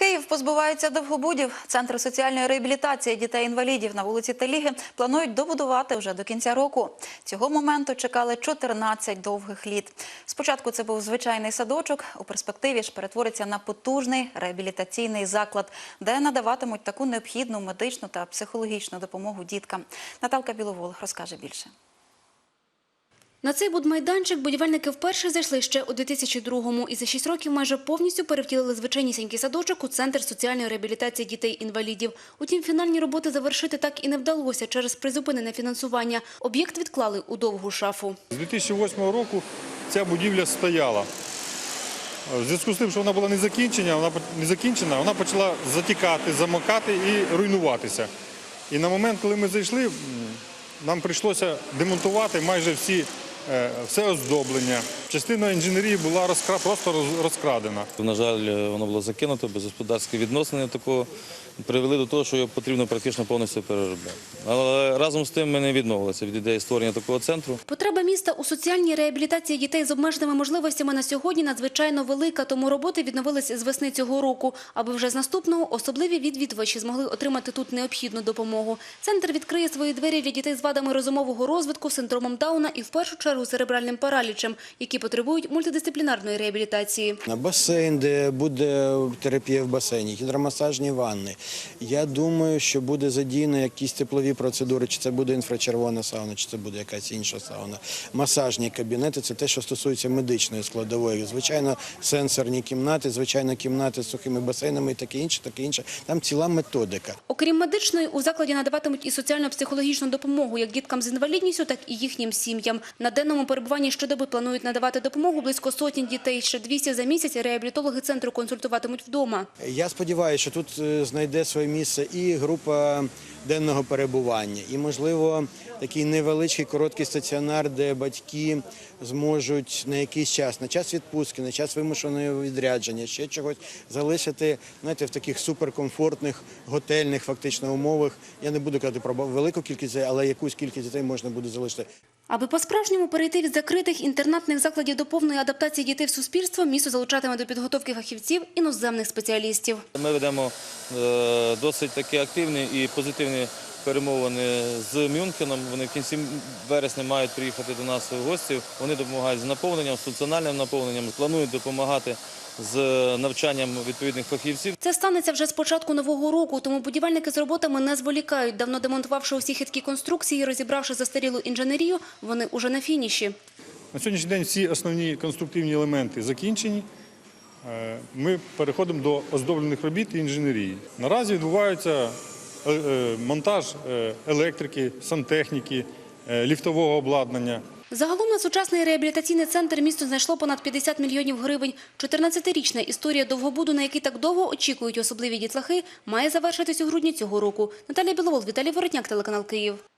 Київ позбувається довгобудів. Центр соціальної реабілітації дітей-інвалідів на вулиці Теліги планують добудувати вже до кінця року. Цього моменту чекали 14 довгих літ. Спочатку це був звичайний садочок, у перспективі ж перетвориться на потужний реабілітаційний заклад, де надаватимуть таку необхідну медичну та психологічну допомогу діткам. Наталка Біловолих розкаже більше. На цей будмайданчик будівельники вперше зайшли ще у 2002-му і за 6 років майже повністю перевтілили звичайнісінький садочок у Центр соціальної реабілітації дітей-інвалідів. Утім, фінальні роботи завершити так і не вдалося через призупинене фінансування. Об'єкт відклали у довгу шафу. З 2008 року ця будівля стояла. В зв'язку з тим, що вона була не закінчена, вона не закінчена, вона почала затікати, замокати і руйнуватися. І на момент, коли ми зайшли, нам прийшлося демонтувати майже всі, е, все оздоблення. Частина інженерії була розкра... просто розкрадена. На жаль, воно було закинуто, безгосподарське відносини такого привели до того, що його потрібно практично повністю переробляти. Але разом з тим ми не відмовилися від ідеї створення такого центру. Потреба міста у соціальній реабілітації дітей з обмеженими можливостями на сьогодні надзвичайно велика, тому роботи відновились з весни цього року, аби вже з наступного особливі відвідувачі змогли отримати тут необхідну допомогу. Центр відкриє свої двері для дітей з вадами розумового розвитку, синдромом Дауна і в першу чергу церебральним паралічем, які потребують мультидисциплінарної реабілітації. На басейн, де буде терапія в басейні, гідромасажні ванни. Я думаю, що буде задіяно якісь теплові процедури, чи це буде інфрачервона сауна, чи це буде якась інша сауна. Масажні кабінети це те, що стосується медичної складової. Звичайно, сенсорні кімнати, звичайно, кімнати з сухими басейнами і таке інше, таке інше. Там ціла методика. Окрім медичної, у закладі надаватимуть і соціально-психологічну допомогу як діткам з інвалідністю, так і їхнім сім'ям. Денному перебуванні щодоби планують надавати допомогу близько сотні дітей. Ще 200 за місяць реабілітологи центру консультуватимуть вдома. Я сподіваюся, що тут е, знайде своє місце і група денного перебування, і, можливо, такий невеличкий короткий стаціонар, де батьки зможуть на якийсь час, на час відпустки, на час вимушеного відрядження, ще чогось залишити знаєте, в таких суперкомфортних готельних фактично умовах. Я не буду казати про велику кількість, але якусь кількість дітей можна буде залишити. Аби по-справжньому перейти від закритих інтернатних закладів до повної адаптації дітей в суспільство, місто залучатиме до підготовки фахівців іноземних спеціалістів. Ми ведемо е, досить такі активні і позитивні перемовини з Мюнхеном. Вони в кінці вересня мають приїхати до нас в гості. Вони допомагають з наповненням, з функціональним наповненням, планують допомагати з навчанням відповідних фахівців. Це станеться вже з початку нового року, тому будівельники з роботами не зволікають. Давно демонтувавши усі хиткі конструкції розібравши застарілу інженерію, вони уже на фініші. На сьогоднішній день всі основні конструктивні елементи закінчені. Е, Ми переходимо до оздоблених робіт і інженерії. Наразі відбувається е, монтаж е, електрики, сантехніки, е, ліфтового обладнання. Загалом на сучасний реабілітаційний центр місто знайшло понад 50 мільйонів гривень. 14-річна історія довгобуду, на який так довго очікують особливі дітлахи, має завершитись у грудні цього року. Наталія Біловол, Віталій Воротняк, телеканал Київ.